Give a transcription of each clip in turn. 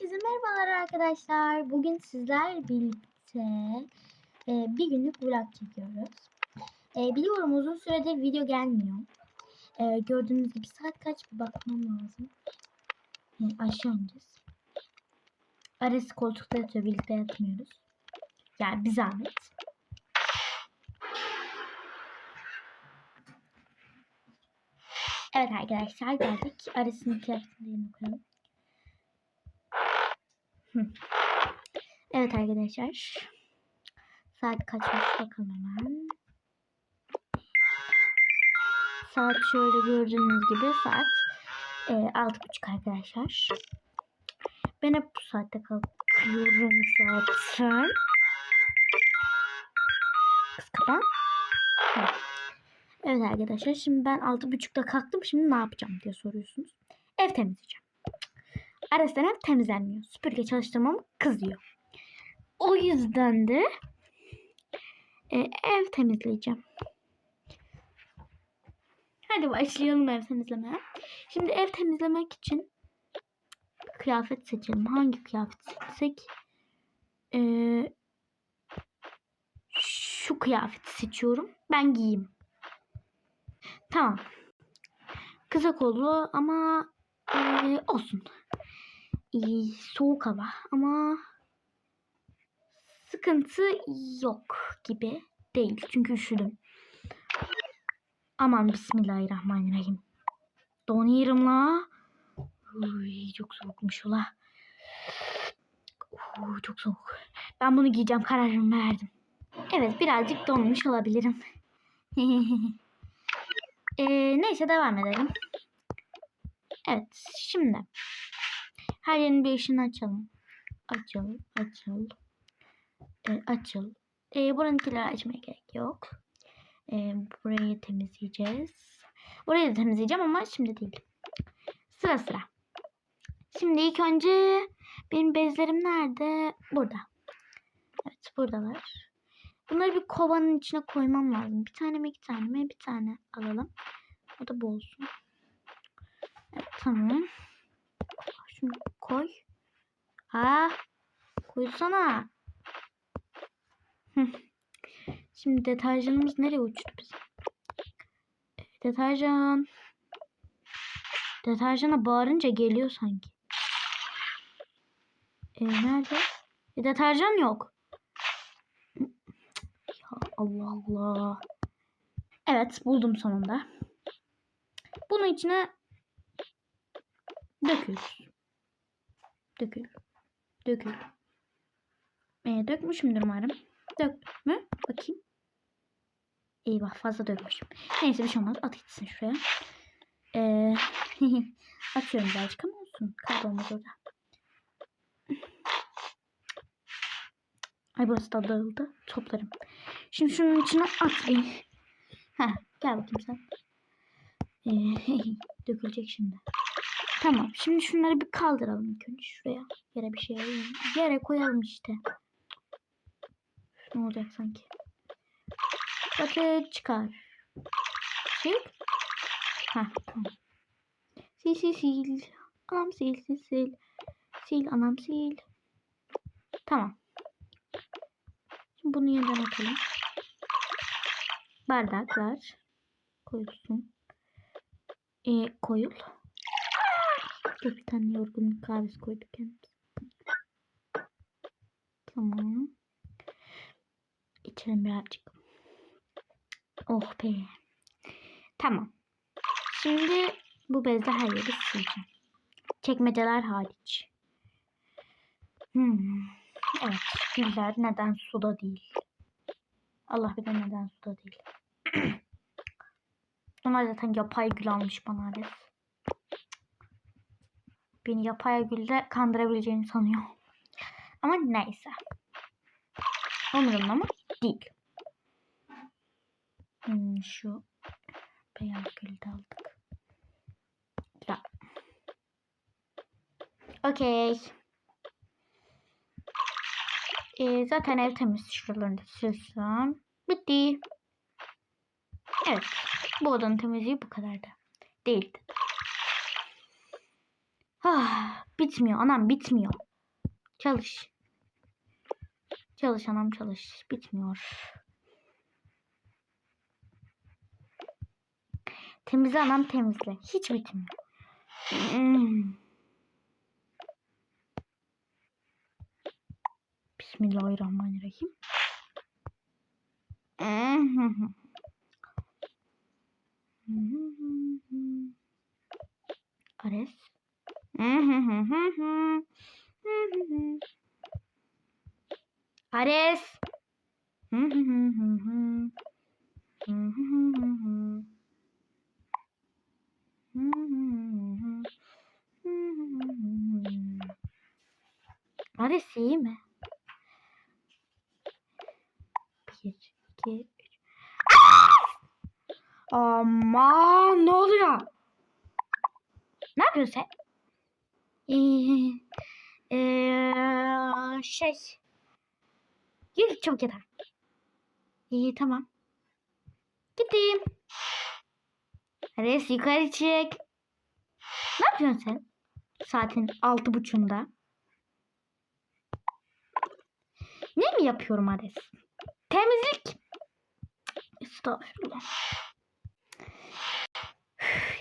Herkese merhabalar arkadaşlar. Bugün sizler birlikte e, bir günlük vlog çekiyoruz. E, biliyorum uzun süredir video gelmiyor. E, gördüğünüz gibi saat kaç bir bakmam lazım. E, aşağı ineceğiz. Arası koltukta yatıyor. Birlikte yatmıyoruz. Yani bir zahmet. Evet arkadaşlar geldik. Arasını kıyafetlerini koyalım. Evet arkadaşlar. Saat kaçmış bakalım hemen. Saat şöyle gördüğünüz gibi saat e, altı buçuk arkadaşlar. Ben hep bu saatte kalkıyorum zaten. Kız kapan. Evet arkadaşlar şimdi ben altı buçukta kalktım. Şimdi ne yapacağım diye soruyorsunuz. Ev temizleyeceğim. Arasından ev temizlenmiyor. Süpürge çalıştırmam kızıyor. O yüzden de e, ev temizleyeceğim. Hadi başlayalım ev temizlemeye. Şimdi ev temizlemek için kıyafet seçelim. Hangi kıyafet seçsek? Ee, şu kıyafeti seçiyorum. Ben giyeyim. Tamam. Kısa kollu ama ee, olsun. Soğuk hava ama sıkıntı yok gibi değil. Çünkü üşüdüm. Aman bismillahirrahmanirrahim. Donuyorum la. Uy, çok soğukmuş ula. Uy, çok soğuk. Ben bunu giyeceğim kararımı verdim. Evet birazcık donmuş olabilirim. ee, neyse devam edelim. Evet şimdi her yerin bir ışığını açalım. Açıl, açıl, e, açıl. E, buranınkileri açmaya gerek yok. E, burayı temizleyeceğiz. Burayı da temizleyeceğim ama şimdi değil. Sıra sıra. Şimdi ilk önce benim bezlerim nerede? Burada. Evet buradalar. Bunları bir kovanın içine koymam lazım. Bir tane mi iki tane mi? Bir tane alalım. O da bu olsun. Evet, tamam. Şunu koy. Ha, koysana. Şimdi deterjanımız nereye uçtu bizim? Deterjan. Deterjana bağırınca geliyor sanki. E, nerede? E, deterjan yok. Ya Allah Allah. Evet buldum sonunda. Bunun içine döküyoruz. Dökül. Dökül. E, dökmüşümdür umarım. Dök mü? Bakayım. Eyvah fazla dökmüşüm. Neyse bir şey olmaz. At gitsin şuraya. Ee, atıyorum birazcık ama olsun. Kaybolmaz orada. Ay burası da dağıldı. Toplarım. Şimdi şunun içine at beni. Heh, gel bakayım sen. Ee, dökülecek şimdi. Tamam. Şimdi şunları bir kaldıralım ilk önce şuraya. Yere bir şey alalım. Yere koyalım işte. Ne olacak sanki? Bakın çıkar. Çık. Ha tamam. Sil sil sil. Anam sil sil sil. Sil anam sil. Tamam. Şimdi bunu yeniden atalım. Bardaklar. Koyulsun. Ee, koyul. Dur bir tane yorgunluk kahvesi koyduk kendimize. Tamam. İçelim birazcık. Oh be. Tamam. Şimdi bu bezle her yeri sileceğim. Çekmeceler hariç. Hmm. Evet. Güller neden suda değil? Allah bilir neden suda değil. Onlar zaten yapay gül almış bana Ares. Beni yapay gülde kandırabileceğini sanıyor. Ama neyse. Umurumda mı? Değil. Hmm, şu beyaz gülü de aldık. Ya. Okey. Ee, zaten ev temiz. Şuralarını silsem. Bitti. Evet. Bu odanın temizliği bu kadardı. Değildi. Ah, bitmiyor anam bitmiyor. Çalış. Çalış anam çalış. Bitmiyor. Temizle anam temizle. Hiç bitmiyor. Hmm. Bismillahirrahmanirrahim. Ares. Ares. Ares iyi mi? Bir, iki, üç. Aman ne oluyor? Ne yapıyorsun sen? Ee, şey. Gel çabuk yeter. İyi tamam. Gideyim. Res yukarı çık. Ne yapıyorsun sen? Saatin altı buçuğunda. Ne mi yapıyorum Ares? Temizlik. Estağfurullah.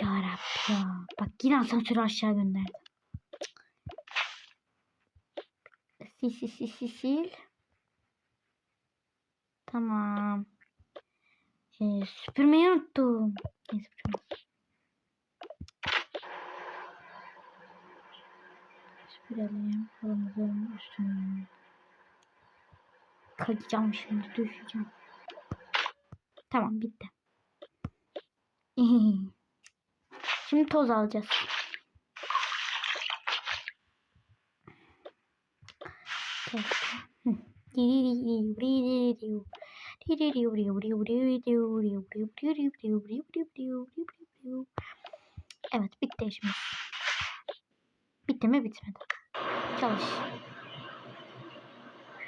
Ya Rabbi. Bak yine asansörü aşağı gönderdi. Sil sil sil sil sil. Tamam. Ee, süpürmeyi unuttum. Neyse. Süpürelim. Halımızın üstünü. Kayacağım şimdi düşeceğim. Tamam bitti. Şimdi toz alacağız. Evet bitti işimiz. Bitti mi bitmedi. Çalış.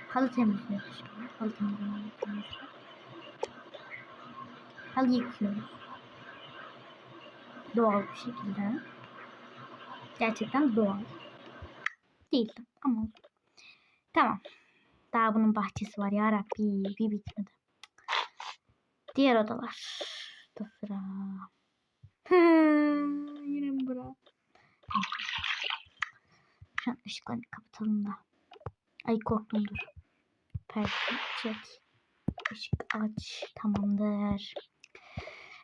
Halı temizliyoruz. Halı temizliyoruz. Halı yıkıyoruz. Doğal bir şekilde. Gerçekten doğal. Değildi ama olsun. Tamam. Daha bunun bahçesi var ya Rabbi. Bir bitmedi. Diğer odalar. Da sıra. Yine bura? Şu an ışıklarını kapatalım da. Ay korktum dur. Perde çek. Işık aç. Tamamdır.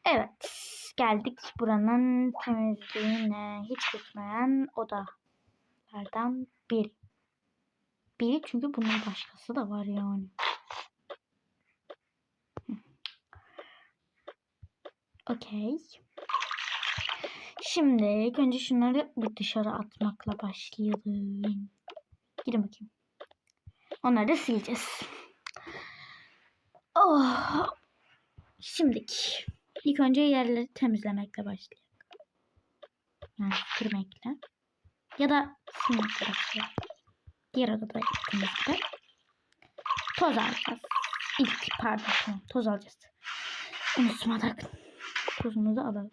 Evet. Geldik buranın temizliğine. Hiç bitmeyen odalardan biri. Biri çünkü bunun başkası da var yani. Okey. Şimdi ilk önce şunları bir dışarı atmakla başlayalım. Gidin bakayım. Onları da sileceğiz. Oh. Şimdiki. İlk önce yerleri temizlemekle başlayalım. Yani süpürmekle. Ya da silmekle başlayalım. Diğer odada yaptığımız gibi. Toz alacağız. İlk pardon tamam, toz alacağız. Unutmadık. Tozumuzu alalım.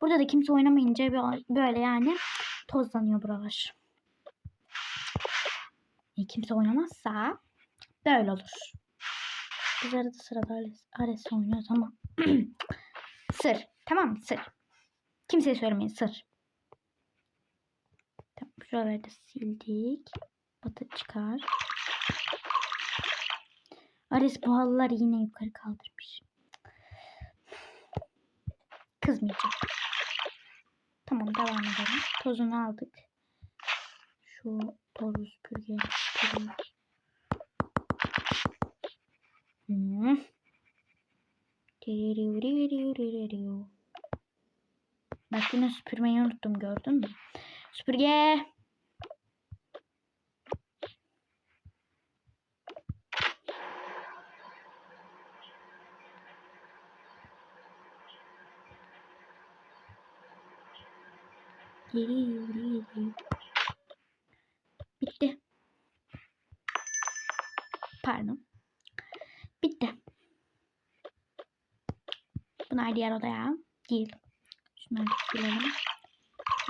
Burada da kimse oynamayınca böyle yani tozlanıyor buralar. E, kimse oynamazsa böyle olur. Biz arada sırada Ares oynuyoruz ama sır. Tamam mı? Sır. Kimseye söylemeyin. Sır. Şuraları da sildik. Batı çıkar. Ares bu halıları yine yukarı kaldırmış. Kızmayacak. Tamam devam edelim. Tozunu aldık. Şu tozu süpürge. süpürge. Hmm. Bak yine süpürmeyi unuttum gördün mü? Süpürge. Bitti. Pardon. Bitti. Bunlar diğer odaya değil. Şunları silelim.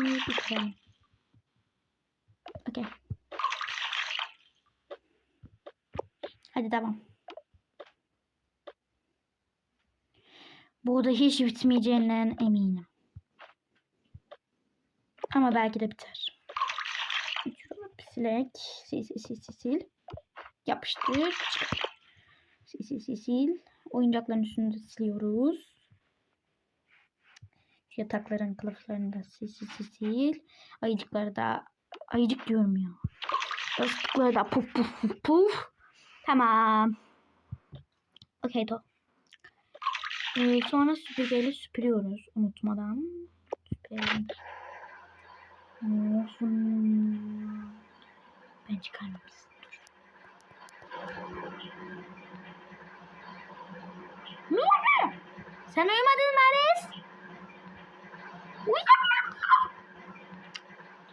Ve bitirelim. Okey. Hadi devam. Bu da hiç bitmeyeceğinden eminim. Ama belki de biter. Silek. Sil sil sil sil sil. Yapıştır. Sil sil sil sil. Oyuncakların üstünü de siliyoruz. Yatakların kılıflarını da sil sil sil sil. Ayıcıkları da ayıcık diyorum ya. Yastıkları da puf puf puf puf. Tamam. Okey to. Ee, sonra süpürgeyle süpürüyoruz unutmadan. Süpürelim. Olsun. Ben çıkarmamışsın. Dur. Ne oldu? Sen uyumadın mı Ares?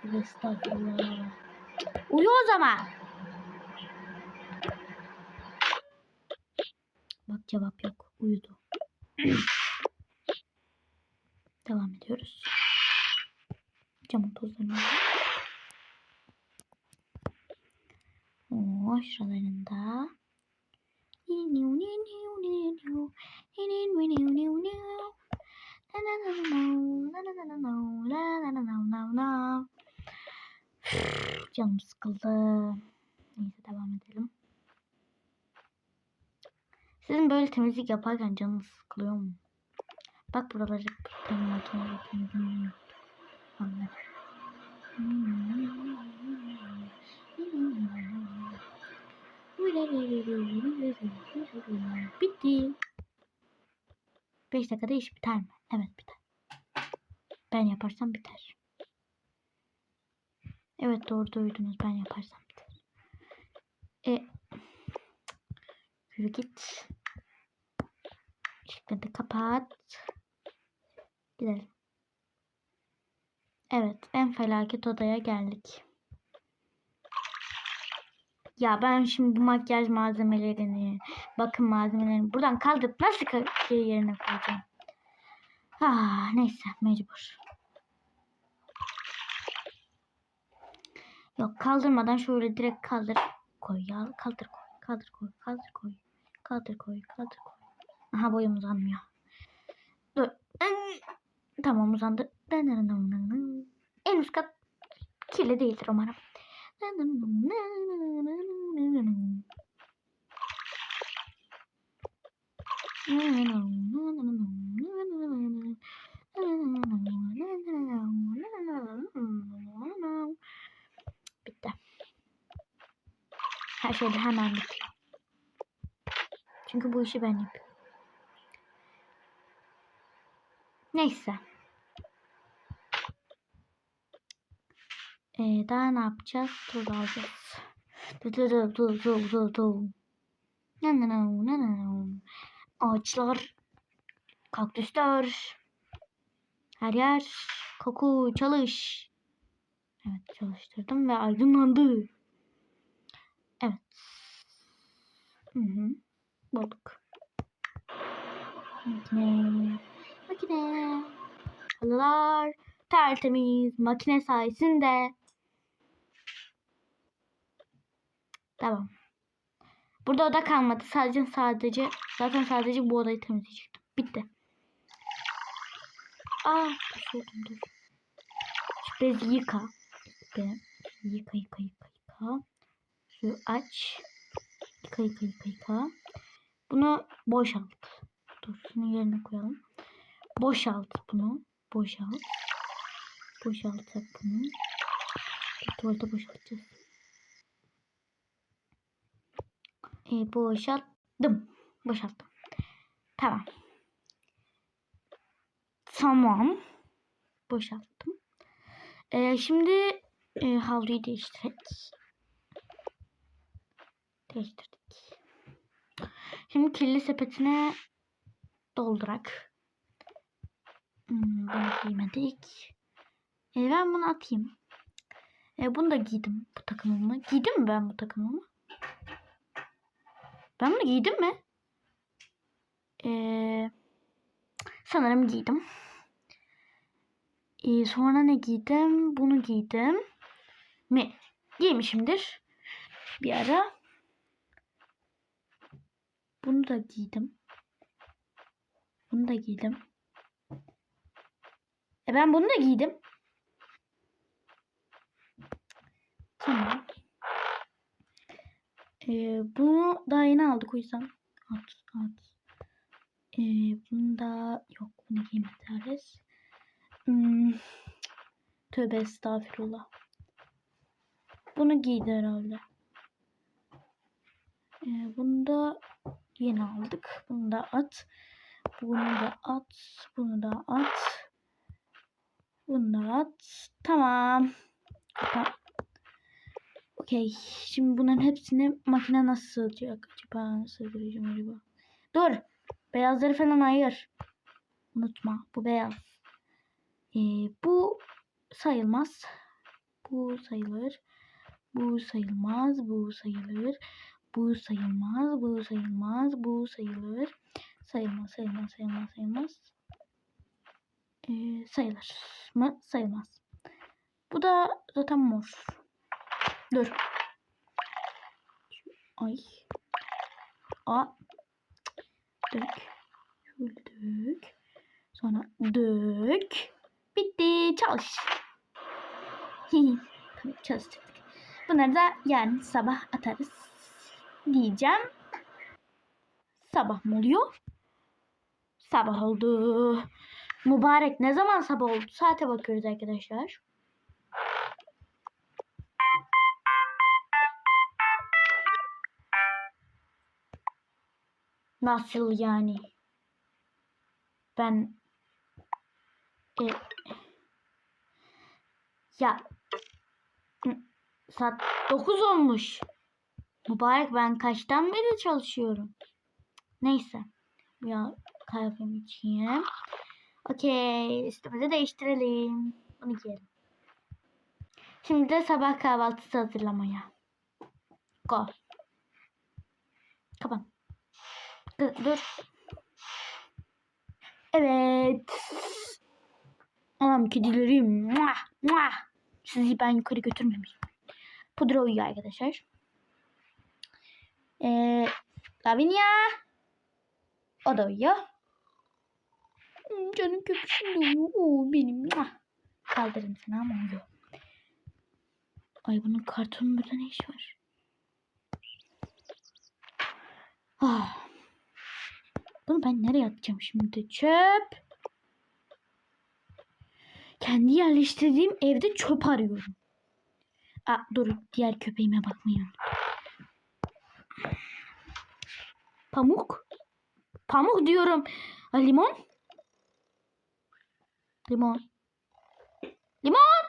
Tövbe Estağfurullah. Uyu o zaman. Bak cevap yok. Uyudu. Devam ediyoruz. Camın tozlarını alalım. Oo, şuralarında. Canım sıkıldı. Neyse devam edelim. Sizin böyle temizlik yaparken canınız sıkılıyor mu? Bak buraları benim makineyle temizliyorum. Anladım. Bitti. 5 dakikada iş biter mi? Evet biter. Ben yaparsam biter. Evet doğru duydunuz. Ben yaparsam biter. E, yürü git. Işıkları da kapat. Gidelim. Evet, en felaket odaya geldik. Ya ben şimdi bu makyaj malzemelerini, bakım malzemelerini buradan kaldırıp ka- yerine koyacağım? Ah, neyse mecbur. Yok kaldırmadan şöyle direkt kaldır koy ya. Kaldır koy. Kaldır koy. Kaldır koy. Kaldır koy. Kaldır koy. Aha boyum uzanmıyor. Dur. Tamam uzandı. En üst kat kirli değildir umarım. Bitti. Her şey de hemen bitiyor. Çünkü bu işi ben yapıyorum. Neyse. Ee, daha ne yapacağız? Tuz alacağız. Tuz tuz tuz tuz tuz. Ağaçlar, kaktüsler, her yer, koku, çalış. Evet çalıştırdım ve aydınlandı. Evet. Hı hı. Bulduk. Makine. Makine. Halılar tertemiz. Makine sayesinde. Tamam. Burada oda kalmadı. Sadece sadece zaten sadece bu odayı temizleyecektim. Bitti. Aa, düşürdüm dur. Şu bezi yıka. Be. Yıka yıka yıka yıka. Şu aç. Yıka yıka yıka yıka. Bunu boşalt. Dur şunu yerine koyalım. Boşalt bunu. Boşalt. Boşaltacak bunu. Tuvalete boşaltacağız. E, boşalttım. Boşalttım. Tamam. Tamam. Boşalttım. E, şimdi e, havluyu değiştirdik. Değiştirdik. Şimdi kirli sepetine doldurak. Hmm, bunu giymedik. E, ben bunu atayım. E, bunu da giydim bu takımımı. Giydim mi ben bu takımımı? Ben bunu giydim mi? Ee, sanırım giydim. Ee, sonra ne giydim? Bunu giydim. Mi? Giymişimdir. Bir ara. Bunu da giydim. Bunu da giydim. E ben bunu da giydim. Tamam. Ee, bunu daha yeni aldık o yüzden. At, at. Ee, bunu da yok bunu giymederiz. Hmm. Tövbe estağfurullah. Bunu giydi herhalde. Ee, bunu da yeni aldık. Bunu da at. Bunu da at. Bunu da at. Bunu da at. Tamam. Tamam. Okey. Şimdi bunların hepsini makine nasıl sığacak acaba? Nasıl sığdıracağım acaba? Dur. Beyazları falan ayır. Unutma. Bu beyaz. Ee, bu sayılmaz. Bu sayılır. Bu sayılmaz. Bu sayılır. Bu sayılmaz. Bu sayılmaz. Bu sayılır. Sayılmaz. Sayılmaz. Sayılmaz. Sayılmaz. Ee, sayılır mı? Sayılmaz. Bu da zaten mor. Dur. Ay. A. Dök. Şöyle dök. Sonra dök. Bitti. Çalış. tamam çalıştık. Bunları da yarın sabah atarız. Diyeceğim. Sabah mı oluyor? Sabah oldu. Mübarek ne zaman sabah oldu? Saate bakıyoruz arkadaşlar. Nasıl yani? Ben e, ya saat 9 olmuş. Mübarek ben kaçtan beri çalışıyorum. Neyse. Ya kahvemi içeyim. Okey. Üstümüzü değiştirelim. Bunu giyelim. Şimdi de sabah kahvaltısı hazırlamaya. Go. Kapan. Dur. dur. Evet. Anam kedilerim. Muah, muah. Sizi ben yukarı götürmemişim. Pudra uyuyor arkadaşlar. Ee, Lavinia. O da uyuyor. Hmm, Canım köpüşüm de uyuyor. Oo, benim. Muah. Kaldırın seni ama uyuyor. Ay bunun kartonun burada ne işi var? Ah. Bunu ben nereye atacağım şimdi? Çöp. Kendi yerleştirdiğim evde çöp arıyorum. Aa, dur diğer köpeğime bakmayın. Pamuk. Pamuk diyorum. Ha, limon. Limon. Limon.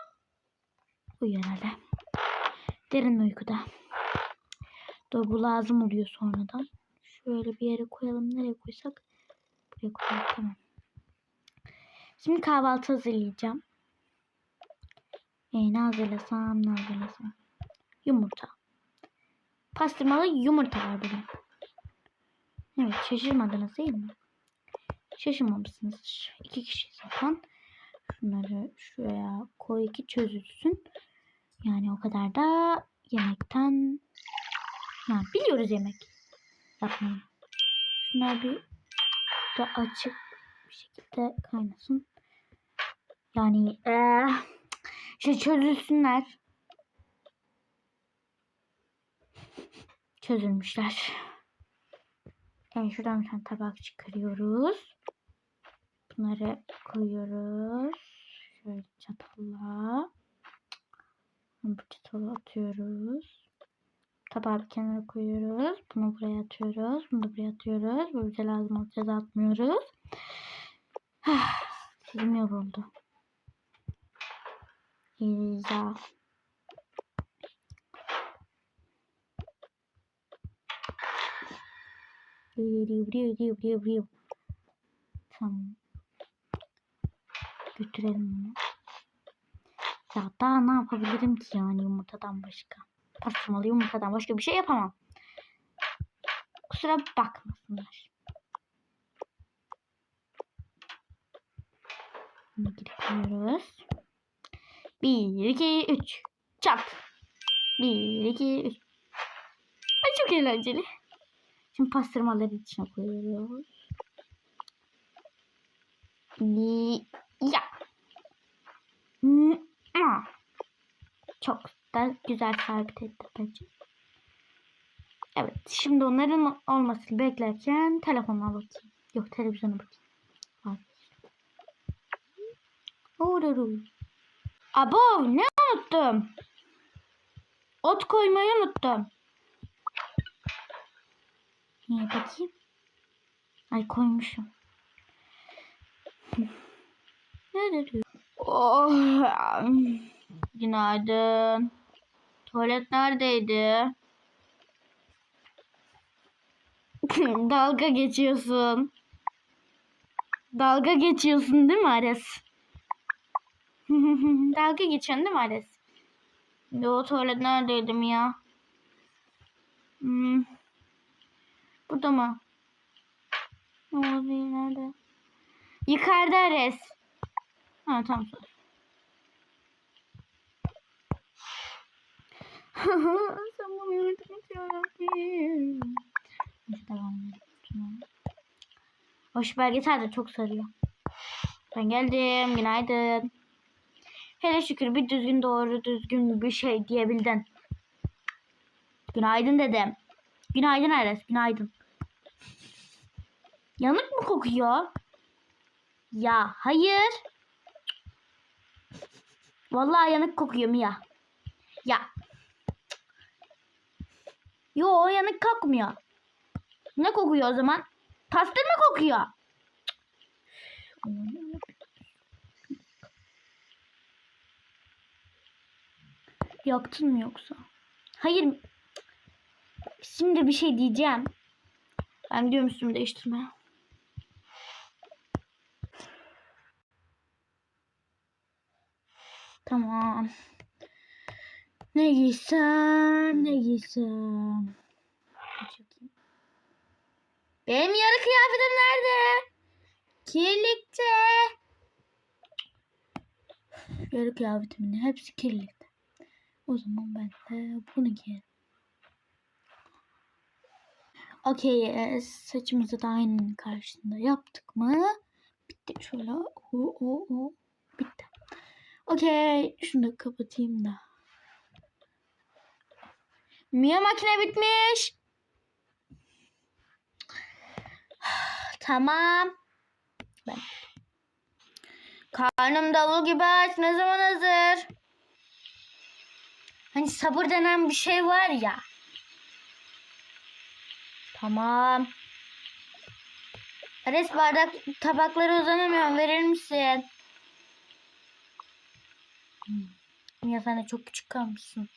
Uyuyor herhalde. Derin uykuda. Dur bu lazım oluyor sonradan. Şöyle bir yere koyalım. Nereye koysak? Buraya koyalım. Tamam. Şimdi kahvaltı hazırlayacağım. E, ne hazırlasam ne hazırlasam. Yumurta. Pastırmalı yumurta var bugün. Evet şaşırmadınız değil mi? Şaşırmamışsınız. İki kişi zaten. Şunları şuraya koy ki çözülsün. Yani o kadar da yemekten yani biliyoruz yemek yapmayı. Şunlar bir da açık bir şekilde kaynasın. Yani ee, işte çözülsünler. Çözülmüşler. Yani şuradan bir tane tabak çıkarıyoruz. Bunları koyuyoruz. Şöyle çatalla. Bu çatalı atıyoruz. Tabağı bir kenara koyuyoruz. Bunu buraya atıyoruz. Bunu da buraya atıyoruz. Bu bize lazım olacağız atmıyoruz. Dilim yoruldu. İyice. Tamam. Götürelim bunu. Ya daha ne yapabilirim ki yani yumurtadan başka? Pastırmalı yumurtadan başka bir şey yapamam. Kusura bakmasınlar. Bunu giriyoruz. 1, 2, 3. Çap. 1, 2, 3. Ay çok eğlenceli. Şimdi pastırmaları içine koyuyoruz. Ya. Çok da güzel sabit etti bence. Evet. Şimdi onların olmasını beklerken telefonuna bakayım. Yok televizyona bakayım. Vazgeçtim. Oruru. Abo ne unuttum? Ot koymayı unuttum. Niye bakayım? Ay koymuşum. Nerede? Oh. Günaydın. Tuvalet neredeydi? Dalga geçiyorsun. Dalga geçiyorsun değil mi Ares? Dalga geçiyorsun değil mi Ares? Yo tuvalet neredeydim ya? Hmm. Burada mı? Olabilir nerede? Yukarıda Ares. Ha tamam. Sen yardım et yarabbim. Çok sarıyor. Ben geldim. Günaydın. Hele şükür bir düzgün doğru düzgün bir şey diyebildin. Günaydın dedim. Günaydın Ares. Günaydın. Yanık mı kokuyor? Ya hayır. Vallahi yanık kokuyor Mia. Ya. Yo o yanık kokmuyor. Ne kokuyor o zaman? Pastır mı kokuyor? Yaktın mı yoksa? Hayır. Şimdi bir şey diyeceğim. Ben gidiyorum üstümü değiştirmeye. Tamam. Ne giysem, ne giysem. Benim yarı kıyafetim nerede? Kirlikte. Yarı kıyafetimin hepsi kirlikte. O zaman ben de bunu giyerim. Okey, e, saçımızı da aynanın karşısında yaptık mı? Bitti şöyle. O, o, o. Bitti. Okey, şunu da kapatayım da. Mia makine bitmiş. Tamam. Ben. Karnım davul gibi aç. Ne zaman hazır? Hani sabır denen bir şey var ya. Tamam. Ares bardak tabakları uzanamıyorum. Verir misin? Ya sen de çok küçük kalmışsın.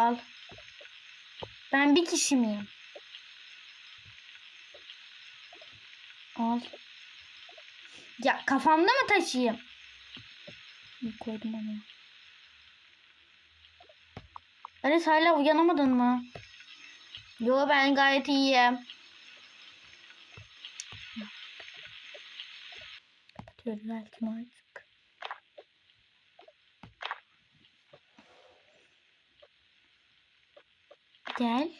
Al. Ben bir kişi miyim? Al. Ya kafamda mı taşıyayım? İyi koydum onu. Ares hala uyanamadın mı? Yo ben gayet iyiyim. Kapatıyoruz belki artık. Gel.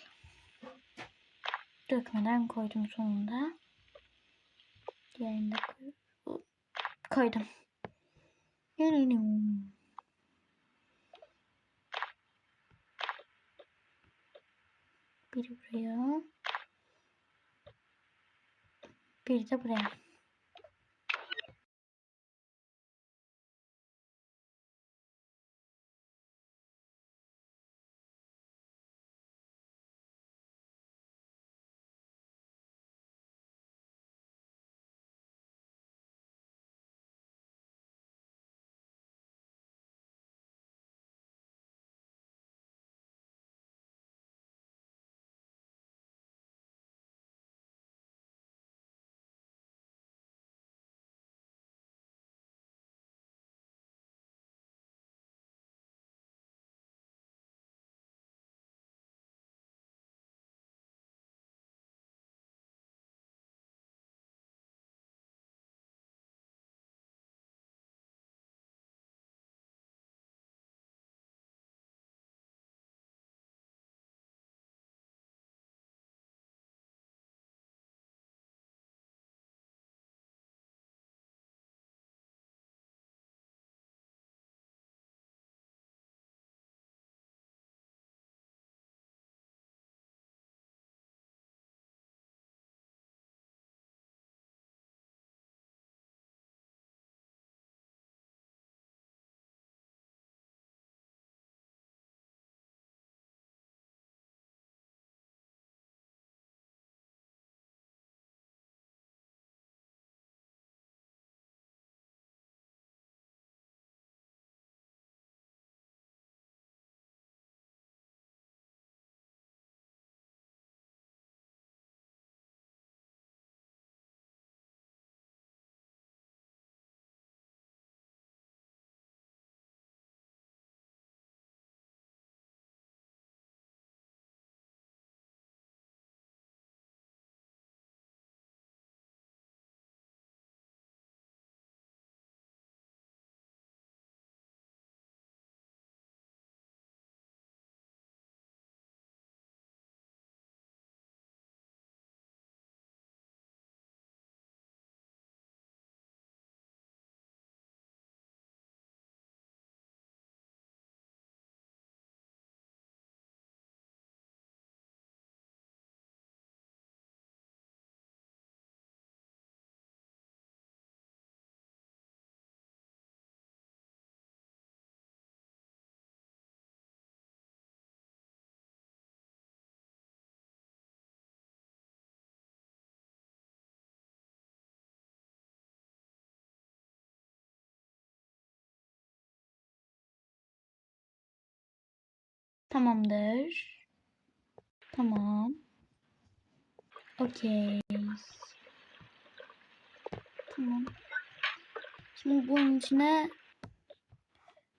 Dökmeden koydum sonunda. Diğerini de koy- koydum. Yürüyün. Biri buraya. Bir de buraya. Tamamdır. Tamam. Okey. Tamam. Şimdi bunun içine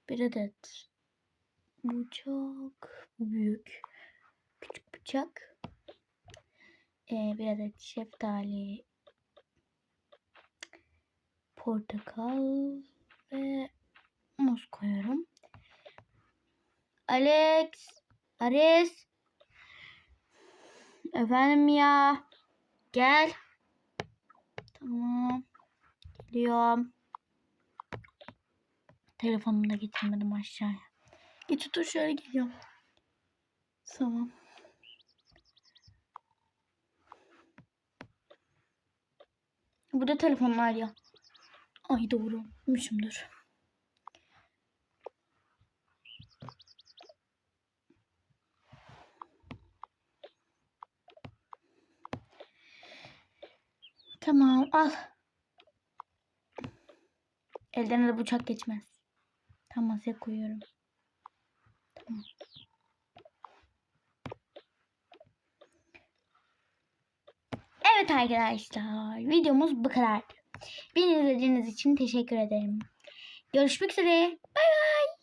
bir adet bıçak. Bu büyük. Küçük bıçak. Ee, bir adet şeftali. Portakal ve muz koyuyorum. Alex. Ares. Efendim ya. Gel. Tamam. Geliyorum. Telefonumu da getirmedim aşağıya. Geç otur şöyle geliyorum. Tamam. Burada telefon var ya. Ay doğru. Unutmuşumdur. Tamam al. Elden de bıçak geçmez. Tamam masaya koyuyorum. Tamam. Evet arkadaşlar videomuz bu kadar. Beni izlediğiniz için teşekkür ederim. Görüşmek üzere. Bay bay.